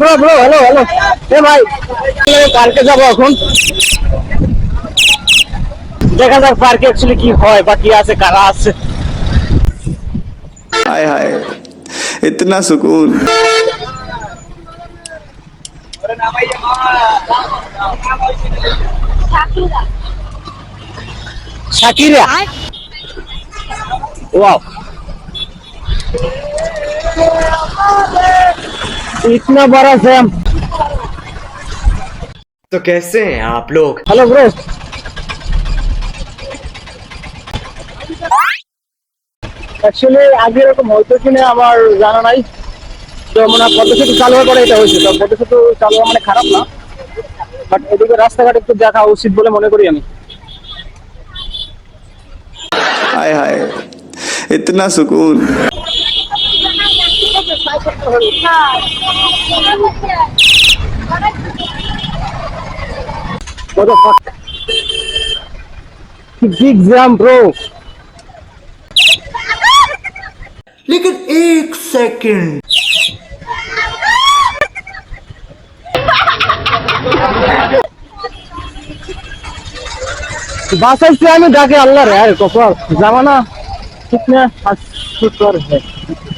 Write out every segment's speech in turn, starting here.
Bro bro hello hello এ ভাই পার্কে যাবো এখন দেখা যাক পার্কে অ্যাকচুয়ালি কি হয় বা কি আছে কারা আছে हाय हाय इतना सुकून শাকিরা वाओ इतना बड़ा जैम तो कैसे हैं आप लोग হ্যালো ব্রো অ্যাকচুয়ালি আগে এরকম হয়তো কিনা আমার জানা নাই তো মানে পদ্ম সেতু চালু হওয়ার পরে এটা হয়েছে তো পদ্ম সেতু চালু হওয়া মানে খারাপ না বাট এদিকে রাস্তাঘাট একটু দেখা উচিত বলে মনে করি আমি हाय हाय इतना सुकून What the fuck? Big jam, bro. लेकिन एक सेकंड বাসাইছি আমি ডাকে আল্লাহ রে আরে কপাল জামানা কিতনা হাস্যকর है এ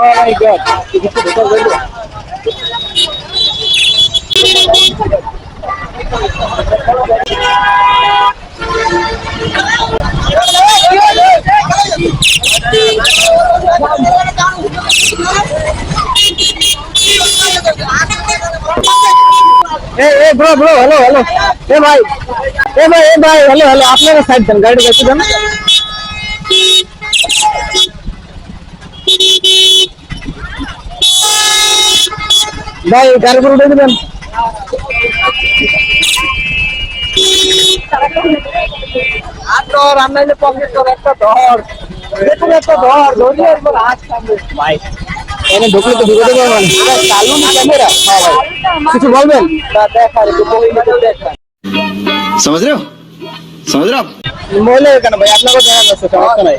মাই গড এদিকে ঢোকা এ ব্রো ব্রো হ্যালো হ্যালো এ ভাই এ ভাই এ ভাই হ্যালো হ্যালো আপনারা সাইড দেন গাড়ি গাড়ি দেন ভাই গাড়ি করে উঠে দেবেন ধর রান্নাইলে পকেট তোর একটা ধর দেখুন একটা ধর ধরি একবার হাত সামনে ভাই এনে ঢুকলে তো ঢুকে দেবো মানে ভাই গাড়ি করে উঠে দেবেন। হ্যাঁ, কিছু বলবেন? সমাজ রে সমাজ রা। মহিলা কেন ভাই আপনাকে দেখা যাচ্ছে সমস্যা নাই।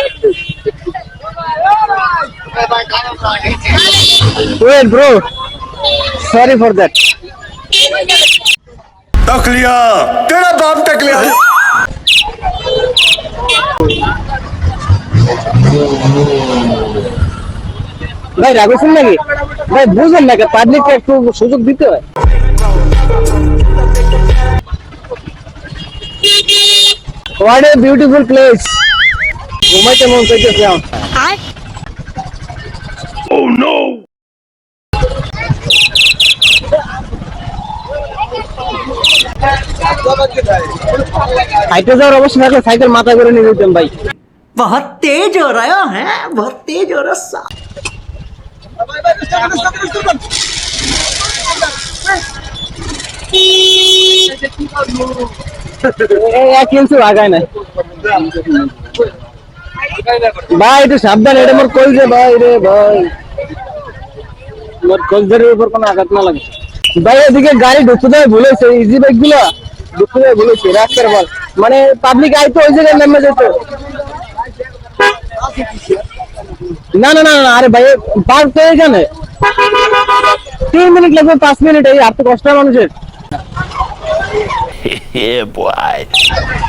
wait bro sorry for that तक लिया तेरा बाप तक लिया ভাই রাখছেন নাকি ভাই বুঝেন নাকি পাবলিককে একটু সুযোগ দিতে হয় হোয়াট এ বিউটিফুল প্লেস ঘুমাইতে মন চাইতেছে আমার হাইটে যাওয়ার অবস্থা থাকলে সাইকেল মাথা করে নিয়ে যেতাম ভাই बहुत तेज हो रहा है बहुत तेज हो रहा सा এই এক ইঞ্চি লাগায় না ভাই একটু সাবধান এটা মোর কই যে ভাই রে ভাই মোর কলজারের উপর কোনো আঘাত না লাগে ভাই এদিকে গাড়ি ঢুকতে দেয় ভুলেছে ইজি বাইক গুলো দেয় ভুলেছে রাস্তার বল। মানে পাবলিক আইতো, ওই জায়গায় নেমে যেত। না না না আরে ভাই পার্ক তো এখানে তিন মিনিট লাগবে, পাঁচ মিনিট, এই আর তো কষ্ট মানুষের।